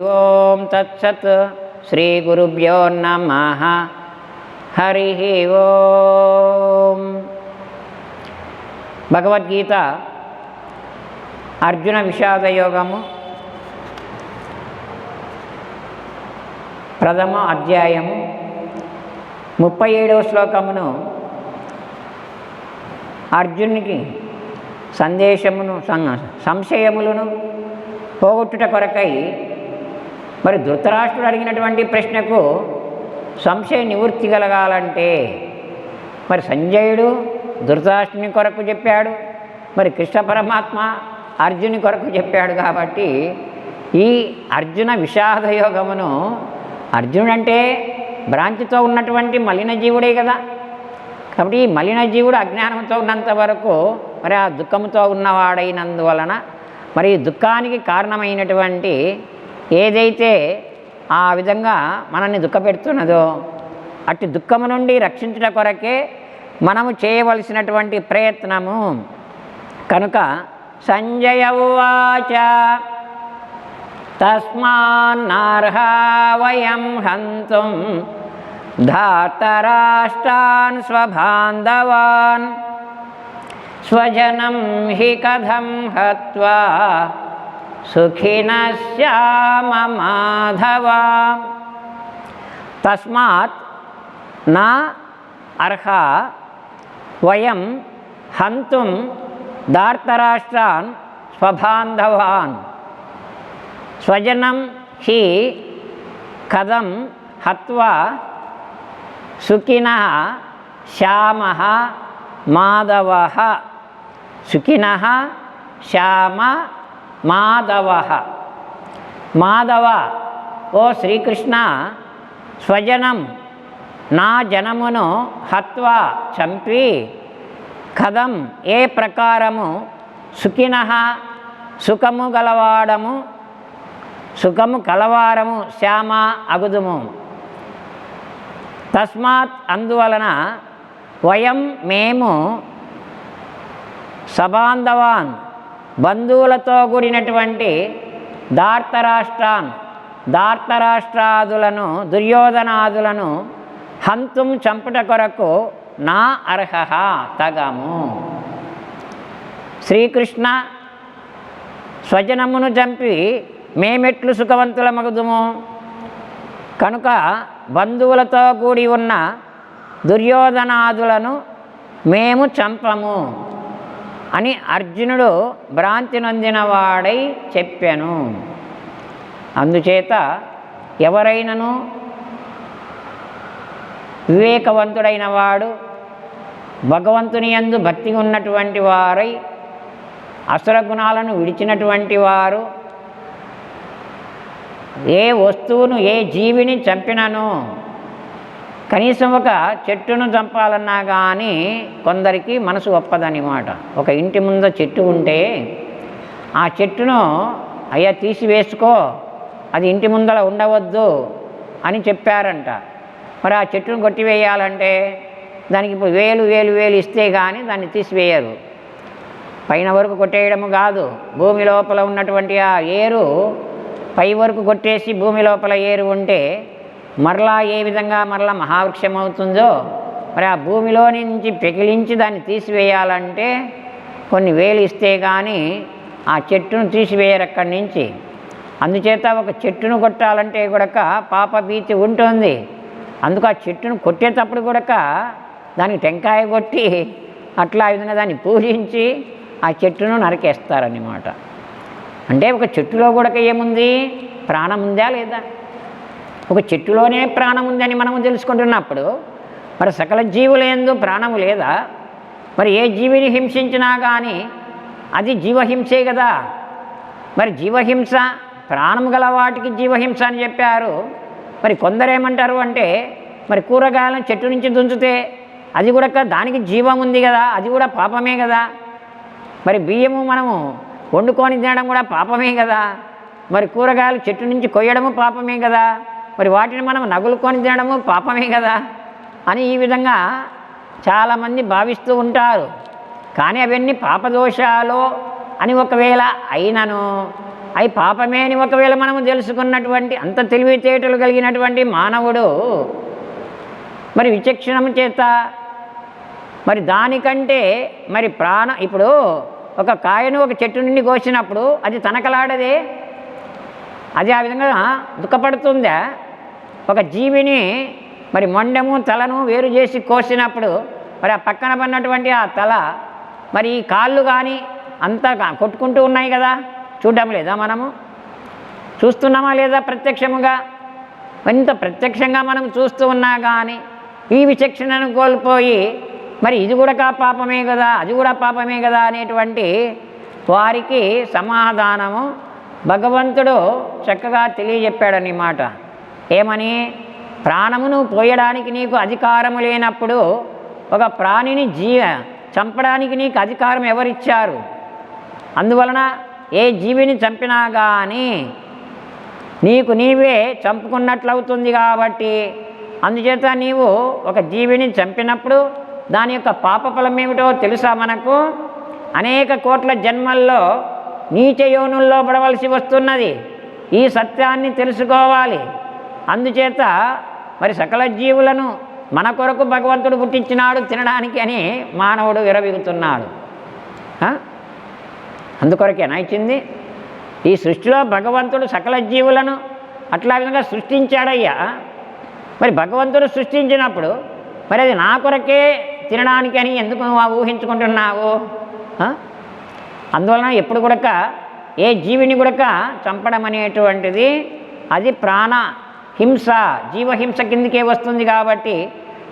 ఓం తత్సత్ శ్రీ గురుభ్యో నమ. హరి ఓం. భగవద్గీత అర్జున విషాద యోగము ప్రథమ అధ్యాయము ముప్పై ఏడవ శ్లోకమును అర్జునికి సందేశమును సం- సంశయములను పోగొట్టుట కొరకై మరి ధృతరాష్ట్రుడు అడిగినటువంటి ప్రశ్నకు సంశయ నివృత్తి కలగాలంటే మరి సంజయుడు ధృతరాష్ట్రుని కొరకు చెప్పాడు మరి కృష్ణ పరమాత్మ అర్జుని కొరకు చెప్పాడు కాబట్టి ఈ అర్జున విషాద యోగమును అర్జునుడు అంటే భ్రాంతితో ఉన్నటువంటి మలిన జీవుడే కదా. కాబట్టి ఈ మలిన జీవుడు అజ్ఞానంతో ఉన్నంత వరకు మరి ఆ దుఃఖంతో ఉన్నవాడైనందువలన మరి ఈ దుఃఖానికి కారణమైనటువంటి ఏదైతే ఆ విధంగా మనల్ని దుఃఖపెడుతున్నదో అట్టి దుఃఖము నుండి రక్షించుట కొరకే మనము చేయవలసినటువంటి ప్రయత్నము. కనుక సంజయ ఉవాచ. తస్మాన్నర్హా వయం హంతుం. ధాతరాష్ట్రాన్ స్వబాంధవాన్ స్వజనం హి కథం హత్వా. సుఖినశ్యామ మాధవ తస్మాత్ నా అర్హ వయం హంతుం దార్తరాష్ట్రాన్ స్వబాంధవాన్ స్వజనం హి కథం హత్వా సుఖిన శ్యామ మాధవ. సుఖిన శ్యామ మాధవ. మాధవ ఓ శ్రీకృష్ణ స్వజనం నా జనమును హత్వా చంపి కథం ఏ ప్రకారము సుఖిన సుఖము గలవాడము సుఖము కలవారము శ్యామ అగుదుము. తస్మాత్ అందువలన వయం మేము సబాంధవాన్ బంధువులతో కూడినటువంటి దార్తరాష్ట్రాన్ దార్తరాష్ట్రాదులను దుర్యోధనాదులను హంతుం చంపుట కొరకు నా అర్హ తగము. శ్రీకృష్ణ స్వజనమును చంపి మేమెట్లు సుఖవంతులమగుదుము. కనుక బంధువులతో కూడి ఉన్న దుర్యోధనాదులను మేము చంపము. అని అర్జునుడు భ్రాంతి నొందినవాడై చెప్పాను. అందుచేత ఎవరైనను వివేకవంతుడైన వాడు భగవంతుని యందు భక్తి ఉన్నటువంటి వారై అసుర గుణాలను విడిచినటువంటి వారు ఏ వస్తువును ఏ జీవిని చంపినను కనీసం ఒక చెట్టును చంపాలన్నా కానీ కొందరికి మనసు ఒప్పదనమాట. ఒక ఇంటి ముందు చెట్టు ఉంటే ఆ చెట్టును అయ్యా తీసివేసుకో అది ఇంటి ముందర ఉండవద్దు అని చెప్పారంట. మరి ఆ చెట్టును కొట్టివేయాలంటే దానికి ఇప్పుడు వేలు వేలు వేలు ఇస్తే కానీ దాన్ని తీసివేయరు. పైన వరకు కొట్టేయడము కాదు. భూమి లోపల ఉన్నటువంటి ఆ ఏరు పై వరకు కొట్టేసి భూమి లోపల ఏరు ఉంటే మరలా ఏ విధంగా మరలా మహావృక్షం అవుతుందో మరి ఆ భూమిలో నుంచి పెకిలించి దాన్ని తీసివేయాలంటే కొన్ని వేలు ఇస్తే కానీ ఆ చెట్టును తీసివేయరు అక్కడి నుంచి. అందుచేత ఒక చెట్టును కొట్టాలంటే కూడక పాప భీతి ఉంటుంది. అందుకు ఆ చెట్టును కొట్టేటప్పుడు కూడక దానికి టెంకాయ కొట్టి అట్లా ఆ విధంగా దాన్ని పూజించి ఆ చెట్టును నరికేస్తారన్నమాట. అంటే ఒక చెట్టులో కూడా ఏముంది? ప్రాణం ఉందా లేదా? ఒక చెట్టులోనే ప్రాణం ఉందని మనము తెలుసుకుంటున్నప్పుడు మరి సకల జీవులందు ప్రాణము లేదా? మరి ఏ జీవిని హింసించినా కానీ అది జీవహింసే కదా మరి జీవహింస ప్రాణం గల వాటికి జీవహింస అని చెప్పారు. మరి కొందరేమంటారు అంటే మరి కూరగాయలను చెట్టు నుంచి దుంచితే అది కూడా దానికి జీవం ఉంది కదా అది కూడా పాపమే కదా మరి బియ్యము మనము వండుకొని తినడం కూడా పాపమే కదా మరి కూరగాయలు చెట్టు నుంచి కొయ్యడము పాపమే కదా మరి వాటిని మనం నగులుకొని తినడము పాపమే కదా అని ఈ విధంగా చాలామంది భావిస్తూ ఉంటారు. కానీ అవన్నీ పాపదోషాలు అని ఒకవేళ అయినను అవి పాపమే అని ఒకవేళ మనము తెలుసుకున్నటువంటి అంత తెలివితేటలు కలిగినటువంటి మానవుడు మరి విచక్షణము చేత మరి దానికంటే మరి ప్రాణ ఇప్పుడు ఒక కాయను ఒక చెట్టు నుండి కోసినప్పుడు అది తనకలాడదే. అది ఆ విధంగా దుఃఖపడుతుందా? ఒక జీవిని మరి మొండము తలను వేరు చేసి కోసినప్పుడు మరి ఆ పక్కన పడినటువంటి ఆ తల మరి ఈ కాళ్ళు కానీ అంతా కొట్టుకుంటూ ఉన్నాయి కదా. చూడడం లేదా మనము? చూస్తున్నామా లేదా ప్రత్యక్షముగా? ఎంత ప్రత్యక్షంగా మనం చూస్తూ ఉన్నా కానీ ఈ విచక్షణను కోల్పోయి మరి ఇది కూడా కా పాపమే కదా అది కూడా పాపమే కదా అనేటువంటి వారికి సమాధానము భగవంతుడు చక్కగా తెలియజెప్పాడని మాట ఏమని? ప్రాణమును పోయడానికి నీకు అధికారము లేనప్పుడు ఒక ప్రాణిని జీ చంపడానికి నీకు అధికారం ఎవరిచ్చారు? అందువలన ఏ జీవిని చంపినా కానీ నీకు నీవే చంపుకున్నట్లవుతుంది కాబట్టి అందుచేత నీవు ఒక జీవిని చంపినప్పుడు దాని యొక్క పాపఫలం ఏమిటో తెలుసా మనకు? అనేక కోట్ల జన్మల్లో నీచ యోనుల్లో పడవలసి వస్తున్నది. ఈ సత్యాన్ని తెలుసుకోవాలి. అందుచేత మరి సకల జీవులను మన కొరకు భగవంతుడు పుట్టించినాడు తినడానికి అని మానవుడు విరవిగుతున్నాడు. ఆ? అందుకొరకేనా ఇచ్చింది? ఈ సృష్టిలో భగవంతుడు సకల జీవులను అట్లా విధంగా సృష్టించాడయ్యా. మరి భగవంతుడు సృష్టించినప్పుడు మరి అది నా కొరకే తినడానికి అని ఎందుకు ఊహించుకుంటున్నావు? అందువలన ఎప్పుడు కూడా ఏ జీవిని కూడా చంపడం అనేటువంటిది అది ప్రాణ హింస జీవహింస కిందికే వస్తుంది కాబట్టి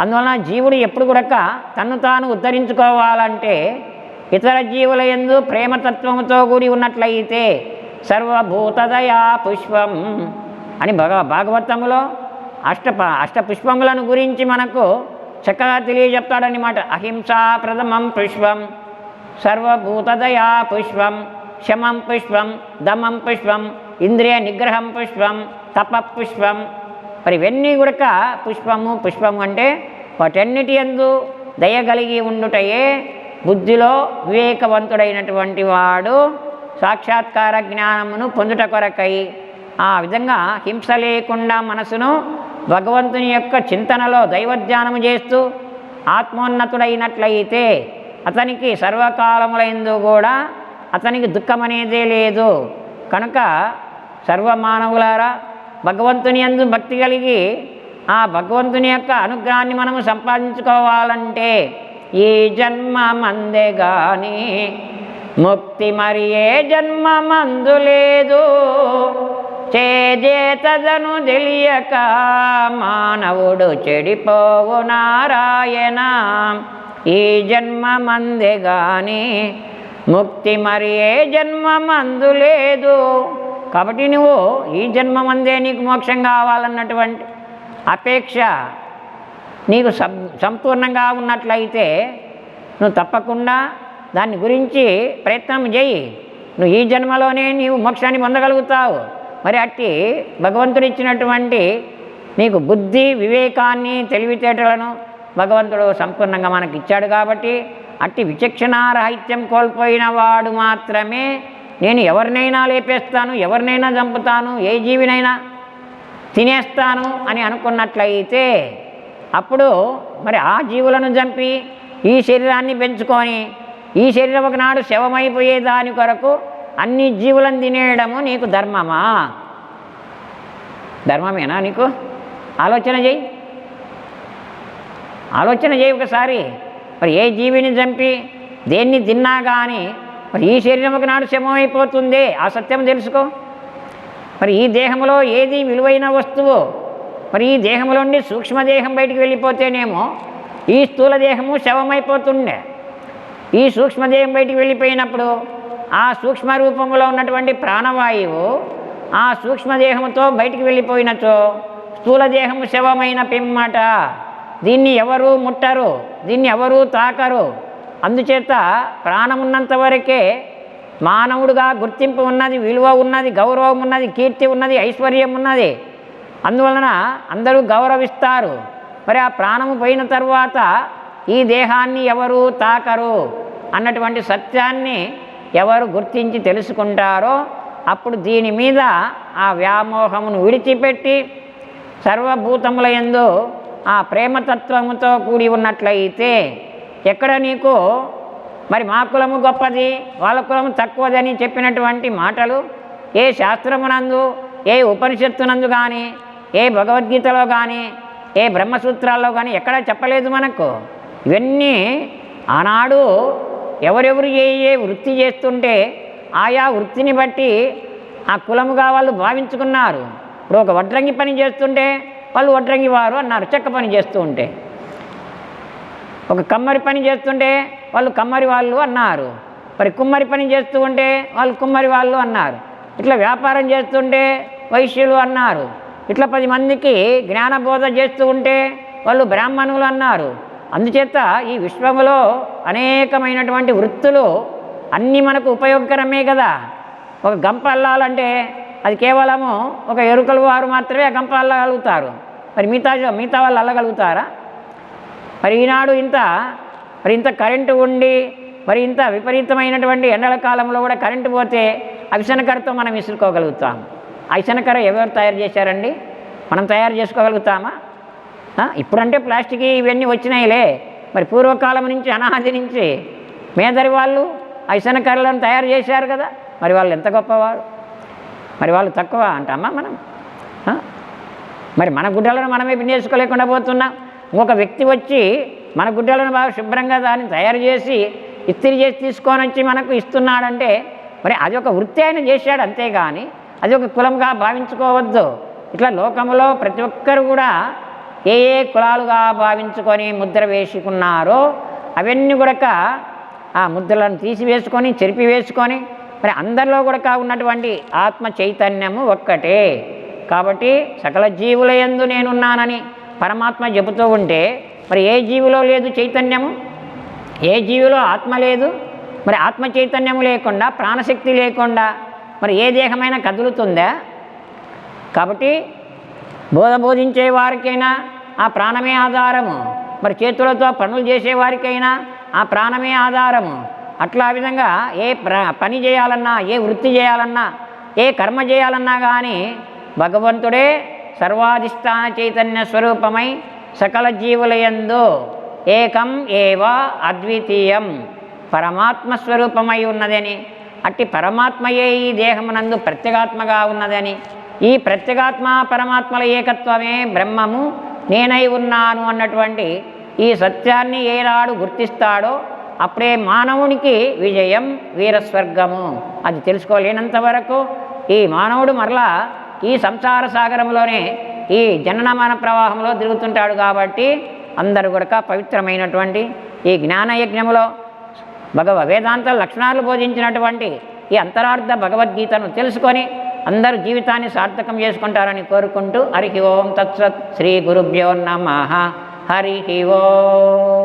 అందువలన జీవుడు ఎప్పుడు కూడక తన్ను తాను ఉద్ధరించుకోవాలంటే ఇతర జీవుల ఎందు ప్రేమతత్వముతో కూడి ఉన్నట్లయితే సర్వభూతదయా పుష్పం అని భగ భాగవతములో అష్ట అష్ట పుష్పములను గురించి మనకు చక్కగా తెలియజెప్తాడనమాట అహింసా ప్రథమం పుష్పం సర్వభూతదయా పుష్పం శమం పుష్పం దమం పుష్పం ఇంద్రియ నిగ్రహం పుష్పం తప పుష్పం. మరి ఇవన్నీ కూడా పుష్పము పుష్పము అంటే వాటన్నిటి ఎందు దయగలిగి ఉండుటయే బుద్ధిలో వివేకవంతుడైనటువంటి వాడు సాక్షాత్కార జ్ఞానమును పొందుట కొరకై ఆ విధంగా హింస లేకుండా మనసును భగవంతుని యొక్క చింతనలో దైవధ్యానము చేస్తూ ఆత్మోన్నతుడైనట్లయితే అతనికి సర్వకాలములైందు కూడా అతనికి దుఃఖం అనేదే లేదు. కనుక సర్వమానవులారా భగవంతుని యందు భక్తి కలిగి ఆ భగవంతుని యొక్క అనుగ్రహాన్ని మనము సంపాదించుకోవాలంటే ఈ జన్మ మందే గాని. ముక్తి మరి ఏ జన్మ మందు లేదు. చేజేతదను తెలియక మానవుడు చెడిపోవు నారాయణ. ఈ జన్మ మందే గాని. ముక్తి మరి ఏ జన్మ మందు లేదు. కాబట్టి నువ్వు ఈ జన్మమందే నీకు మోక్షం కావాలన్నటువంటి అపేక్ష నీకు సం సంపూర్ణంగా ఉన్నట్లయితే నువ్వు తప్పకుండా దాని గురించి ప్రయత్నం చేయి. నువ్వు ఈ జన్మలోనే నీవు మోక్షాన్ని పొందగలుగుతావు. మరి అట్టి భగవంతుడు ఇచ్చినటువంటి నీకు బుద్ధి వివేకాన్ని తెలివితేటలను భగవంతుడు సంపూర్ణంగా మనకి ఇచ్చాడు కాబట్టి అట్టి విచక్షణారాహిత్యం కోల్పోయిన వాడు మాత్రమే నేను ఎవరినైనా లేపేస్తాను ఎవరినైనా చంపుతాను ఏ జీవినైనా తినేస్తాను అని అనుకున్నట్లయితే అప్పుడు మరి ఆ జీవులను చంపి ఈ శరీరాన్ని పెంచుకొని ఈ శరీరం ఒకనాడు శవమైపోయే దాని కొరకు అన్ని జీవులను తినేయడము నీకు ధర్మమా? ధర్మమేనా నీకు? ఆలోచన చేయి ఆలోచన చేయి ఒకసారి. మరి ఏ జీవిని చంపి దేన్ని తిన్నా కానీ మరి ఈ శరీరం ఒకనాడు శవమైపోతుంది ఆ సత్యం తెలుసుకో. మరి ఈ దేహంలో ఏది విలువైన వస్తువు? మరి ఈ దేహంలో సూక్ష్మదేహం బయటికి వెళ్ళిపోతేనేమో ఈ స్థూల దేహము శవమైపోతుండే. ఈ సూక్ష్మదేహం బయటికి వెళ్ళిపోయినప్పుడు ఆ సూక్ష్మ రూపంలో ఉన్నటువంటి ప్రాణవాయువు ఆ సూక్ష్మదేహంతో బయటికి వెళ్ళిపోయినచో స్థూల దేహము శవమైన పిమ్మట. దీన్ని ఎవరు ముట్టరు? దీన్ని ఎవరు తాకరు? అందుచేత ప్రాణమున్నంత వరకే మానవుడుగా గుర్తింపు ఉన్నది విలువ ఉన్నది గౌరవం ఉన్నది కీర్తి ఉన్నది ఐశ్వర్యం ఉన్నది. అందువలన అందరూ గౌరవిస్తారు. మరి ఆ ప్రాణము పోయిన తర్వాత ఈ దేహాన్ని ఎవరు తాకరు అన్నటువంటి సత్యాన్ని ఎవరు గుర్తించి తెలుసుకుంటారో అప్పుడు దీని మీద ఆ వ్యామోహమును విడిచిపెట్టి సర్వభూతముల యందు ఆ ప్రేమతత్వముతో కూడి ఉన్నట్లయితే ఎక్కడ నీకు? మరి మా కులము గొప్పది వాళ్ళ కులము తక్కువదని చెప్పినటువంటి మాటలు ఏ శాస్త్రమునందు ఏ ఉపనిషత్తునందు కానీ ఏ భగవద్గీతలో కానీ ఏ బ్రహ్మసూత్రాల్లో కానీ ఎక్కడా చెప్పలేదు మనకు. ఇవన్నీ ఆనాడు ఎవరెవరు ఏ ఏ వృత్తి చేస్తుంటే ఆయా వృత్తిని బట్టి ఆ కులముగా వాళ్ళు భావించుకున్నారు. ఇప్పుడు ఒక వడ్రంగి పని చేస్తుంటే వాళ్ళు వడ్రంగి వారు అన్నారు చెక్క పని చేస్తూ ఉంటే. ఒక కమ్మరి పని చేస్తుంటే వాళ్ళు కమ్మరి వాళ్ళు అన్నారు. మరి కుమ్మరి పని చేస్తూ ఉంటే వాళ్ళు కుమ్మరి వాళ్ళు అన్నారు. ఇట్లా వ్యాపారం చేస్తుంటే వైశ్యులు అన్నారు. ఇట్లా పది మందికి జ్ఞానబోధ చేస్తూ ఉంటే వాళ్ళు బ్రాహ్మణులు అన్నారు. అందుచేత ఈ విశ్వములో అనేకమైనటువంటి వృత్తులు అన్నీ మనకు ఉపయోగకరమే కదా. ఒక గంప అల్లాలంటే అది కేవలము ఒక ఎరుకల వారు మాత్రమే ఆ గంప అల్లగలుగుతారు. మరి మిగతా మిగతా వాళ్ళు అల్లగలుగుతారా? మరి ఈనాడు ఇంత మరి ఇంత కరెంటు ఉండి మరి ఇంత విపరీతమైనటువంటి ఎండల కాలంలో కూడా కరెంటు పోతే అవిసనకరతో మనం విసురుకోగలుగుతాం అవిసనకర ఎవరు తయారు చేశారండి? మనం తయారు చేసుకోగలుగుతామా? ఇప్పుడంటే ప్లాస్టిక్ ఇవన్నీ వచ్చినాయిలే. మరి పూర్వకాలం నుంచి అనాది నుంచి మేదరి వాళ్ళు అవిసనకర్రలను తయారు చేశారు కదా? మరి వాళ్ళు ఎంత గొప్పవారు? మరి వాళ్ళు తక్కువ అంటామా మనం? మరి మన గుడ్డలను మనమే పిండేసుకోలేకుండా పోతున్నాం. ఒక వ్యక్తి వచ్చి మన గుడ్డలను బాగా శుభ్రంగా దాన్ని తయారు చేసి ఇస్త్రీ చేసి తీసుకొని వచ్చి మనకు ఇస్తున్నాడంటే మరి అది ఒక వృత్తి ఆయన చేశాడు అంతేగాని అది ఒక కులంగా భావించుకోవద్దు. ఇట్లా లోకంలో ప్రతి ఒక్కరు కూడా ఏ ఏ కులాలుగా భావించుకొని ముద్ర వేసుకున్నారో అవన్నీ కూడా ఆ ముద్రలను తీసివేసుకొని చెరిపి వేసుకొని మరి అందరిలో కూడా ఉన్నటువంటి ఆత్మ చైతన్యము ఒక్కటే. కాబట్టి సకల జీవుల యందు నేనున్నానని పరమాత్మ చెబుతూ ఉంటే మరి ఏ జీవిలో లేదు చైతన్యము? ఏ జీవిలో ఆత్మ లేదు? మరి ఆత్మ చైతన్యము లేకుండా ప్రాణశక్తి లేకుండా మరి ఏ దేహమైనా కదులుతుందా? కాబట్టి బోధ బోధించే వారికైనా ఆ ప్రాణమే ఆధారము. మరి చేతులతో పనులు చేసేవారికైనా ఆ ప్రాణమే ఆధారము. అట్లా ఆ విధంగా ఏ ప్ర పని చేయాలన్నా ఏ వృత్తి చేయాలన్నా ఏ కర్మ చేయాలన్నా కానీ భగవంతుడే సర్వాధిష్టాన చైతన్య స్వరూపమై సకల జీవులయందు ఏకం ఏవ అద్వితీయం. పరమాత్మ స్వరూపమై ఉన్నదని అట్టి పరమాత్మయే ఈ దేహమునందు ప్రత్యేగాత్మగా ఉన్నదని. ఈ ప్రత్యేగాత్మ పరమాత్మల ఏకత్వమే బ్రహ్మము నేనై ఉన్నాను అన్నటువంటి ఈ సత్యాన్ని ఏనాడు గుర్తిస్తాడో అప్పుడే మానవునికి విజయం వీరస్వర్గము. అది తెలుసుకోలేనంత వరకు ఈ మానవుడు మరలా ఈ సంసార సాగరంలోనే ఈ జననమన ప్రవాహంలో తిరుగుతుంటాడు కాబట్టి అందరూ కూడా పవిత్రమైనటువంటి ఈ జ్ఞానయజ్ఞములో భగవ వేదాంత లక్షణాలు బోధించినటువంటి ఈ అంతరార్థ భగవద్గీతను తెలుసుకొని అందరూ జీవితాన్ని సార్థకం చేసుకుంటారని కోరుకుంటూ హరి ఓం తత్సత్ శ్రీ గురుభ్యో నమ. హరి ఓం.